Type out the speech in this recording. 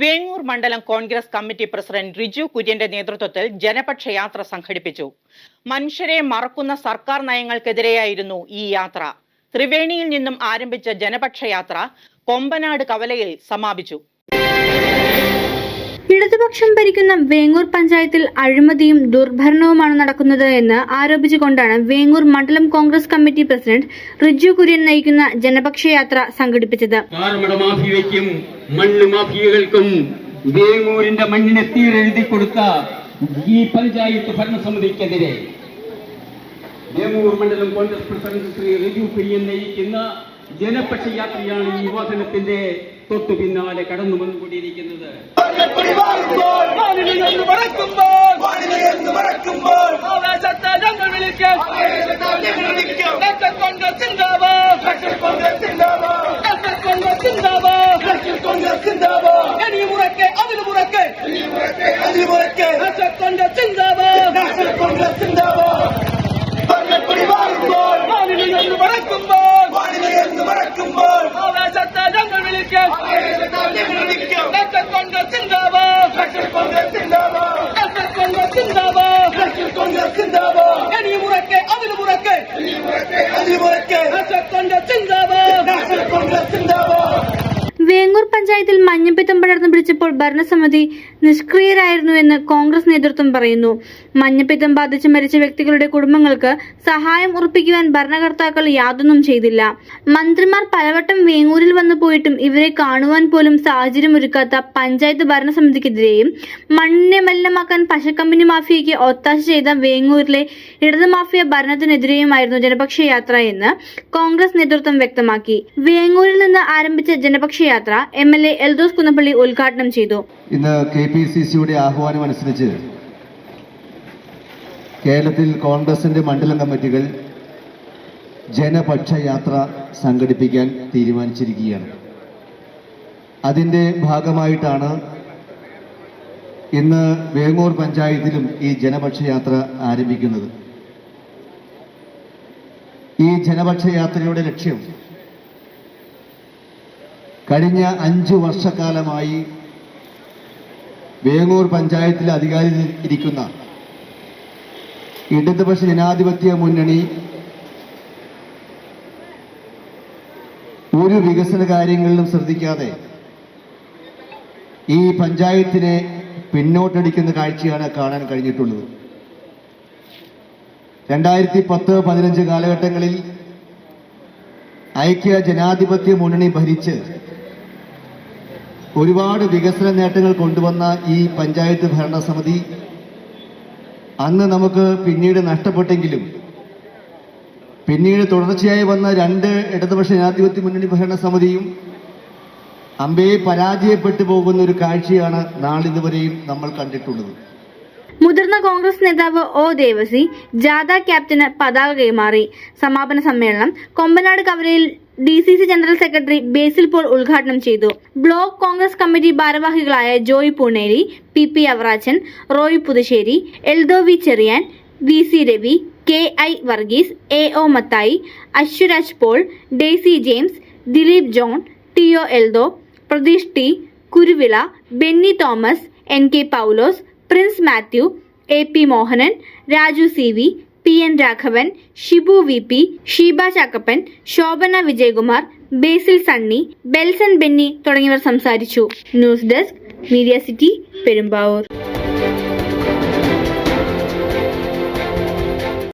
വേങ്ങൂർ മണ്ഡലം Congress committee president Riju കുര്യന്റെ നേതൃത്വത്തിൽ ജനപക്ഷ യാത്ര സംഘടിപ്പിച്ചു. മനുഷ്യരെ മറക്കുന്ന സർക്കാർ നയങ്ങൾക്കെതിരെയായിരുന്നു ഈ യാത്ര. ത്രിവേണിയിൽ നിന്നും ആരംഭിച്ച ജനപക്ഷ യാത്ര കൊമ്പനാട് കവലയിൽ സമാപിച്ചു. ഇടതുപക്ഷം ഭരിക്കുന്ന വേങ്ങൂർ പഞ്ചായത്തിൽ അഴിമതിയും ദുർഭരണവുമാണ് നടക്കുന്നത് എന്ന് ആരോപിച്ചുകൊണ്ടാണ് വേങ്ങൂർ മണ്ഡലം കോൺഗ്രസ് കമ്മിറ്റി പ്രസിഡന്റ് റിജു കുര്യൻ നയിക്കുന്ന ജനപക്ഷ യാത്ര സംഘടിപ്പിച്ചത്. മണ്ണ് മാഫിയകൾക്കും വേങ്ങൂരിന്റെ മണ്ണിനെ തീരെഴുതി കൊടുത്ത ഈ പഞ്ചായത്ത് ഭരണസമിതിക്കെതിരെ വേങ്ങൂർ മണ്ഡലം കോൺഗ്രസ് പ്രസിഡന്റ് ശ്രീ റിജു കുര്യൻ നയിക്കുന്ന ജനപക്ഷ യാത്രയാണ് ഈ വാഹനത്തിന്റെ തൊട്ടു പിന്നാലെ കടന്നു വന്നുകൊണ്ടിരിക്കുന്നത്. ഞങ്ങൾ വിളിക്കും. പിടിച്ചപ്പോൾ ഭരണസമിതി നിഷ്ക്രിയരായിരുന്നു എന്ന് കോൺഗ്രസ് നേതൃത്വം പറയുന്നു. മഞ്ഞപ്പിത്തം ബാധിച്ച് മരിച്ച വ്യക്തികളുടെ കുടുംബങ്ങൾക്ക് സഹായം ഉറപ്പിക്കുവാൻ ഭരണകർത്താക്കൾ യാതൊന്നും ചെയ്തില്ല. മന്ത്രിമാർ പലവട്ടം വേങ്ങൂരിൽ വന്നു പോയിട്ടും ഇവരെ കാണുവാൻ പോലും സാഹചര്യം ഒരുക്കാത്ത പഞ്ചായത്ത് ഭരണസമിതിക്കെതിരെയും മണ്ണിനെ മലിനമാക്കാൻ പശക്കമ്പനി മാഫിയയ്ക്ക് ഒത്താശ ചെയ്ത വേങ്ങൂരിലെ ഇടത് മാഫിയ ഭരണത്തിനെതിരെയുമായിരുന്നു ജനപക്ഷ യാത്ര എന്ന് കോൺഗ്രസ് നേതൃത്വം വ്യക്തമാക്കി. വേങ്ങൂരിൽ നിന്ന് ആരംഭിച്ച ജനപക്ഷ യാത്ര M L A Eldhose Kunnappilly ഉദ്ഘാടനം ചെയ്തു. ഇന്ന് കെ പി സി സിയുടെ ആഹ്വാനം അനുസരിച്ച് കേരളത്തിൽ കോൺഗ്രസിന്റെ മണ്ഡലം കമ്മിറ്റികൾ ജനപക്ഷ യാത്ര സംഘടിപ്പിക്കാൻ തീരുമാനിച്ചിരിക്കുകയാണ്. അതിന്റെ ഭാഗമായിട്ടാണ് ഇന്ന് വേങ്ങൂർ പഞ്ചായത്തിലും ഈ ജനപക്ഷ യാത്ര ആരംഭിക്കുന്നത്. ഈ ജനപക്ഷ യാത്രയുടെ ലക്ഷ്യം കഴിഞ്ഞ അഞ്ചു വർഷക്കാലമായി വേങ്ങൂർ പഞ്ചായത്തിലെ അധികാരി ഇരിക്കുന്ന ഇടതുപക്ഷ ജനാധിപത്യ മുന്നണി ഒരു വികസന കാര്യങ്ങളിലും ശ്രദ്ധിക്കാതെ ഈ പഞ്ചായത്തിനെ പിന്നോട്ടടിക്കുന്ന കാഴ്ചയാണ് കാണാൻ കഴിഞ്ഞിട്ടുള്ളത്. രണ്ടായിരത്തി പത്ത് പതിനഞ്ച് കാലഘട്ടങ്ങളിൽ ഐക്യ ജനാധിപത്യ മുന്നണി ഭരിച്ച് ഒരുപാട് വികസന നേട്ടങ്ങൾ കൊണ്ടുവന്ന ഈ പഞ്ചായത്ത് ഭരണസമിതി അന്ന് നമുക്ക് പിന്നീട് നഷ്ടപ്പെട്ടെങ്കിലും പിന്നീട് തുടർച്ചയായി വന്ന രണ്ട് ഇടതുപക്ഷ ജനാധിപത്യ മുന്നണി ഭരണസമിതിയും അമ്പയെ പരാജയപ്പെട്ടു പോകുന്ന ഒരു കാഴ്ചയാണ് നാളിതുവരെയും നമ്മൾ കണ്ടിട്ടുള്ളത്. മുതിർന്ന കോൺഗ്രസ് നേതാവ് ഒ ദേവസി ജാഥ ക്യാപ്റ്റന് പതാക കൈമാറി. സമാപന സമ്മേളനം കൊമ്പനാട് കവലയിൽ D C C general secretary Basil Paul ഉദ്ഘാടനം ചെയ്തു. ബ്ലോക്ക് കോൺഗ്രസ് കമ്മിറ്റി ഭാരവാഹികളായ Joy Pooneri P P Avarachan Roy Puthussery Eldho V Cheriyan V C Ravi K I Varghese A O Mathai Ashwaraj Paul Daisy James Dileep John T O Eldho Pratheesh T Kuruvila Benny Thomas N K Paulose Prince Mathew A P Mohanan Raju C V P N Raghavan Shibu V P Sheeba Chakkappan Shobhana Vijayakumar Basil Sunny Belson Benny തുടങ്ങിയവർ സംസാരിച്ചു. News desk media city Perumbavoor.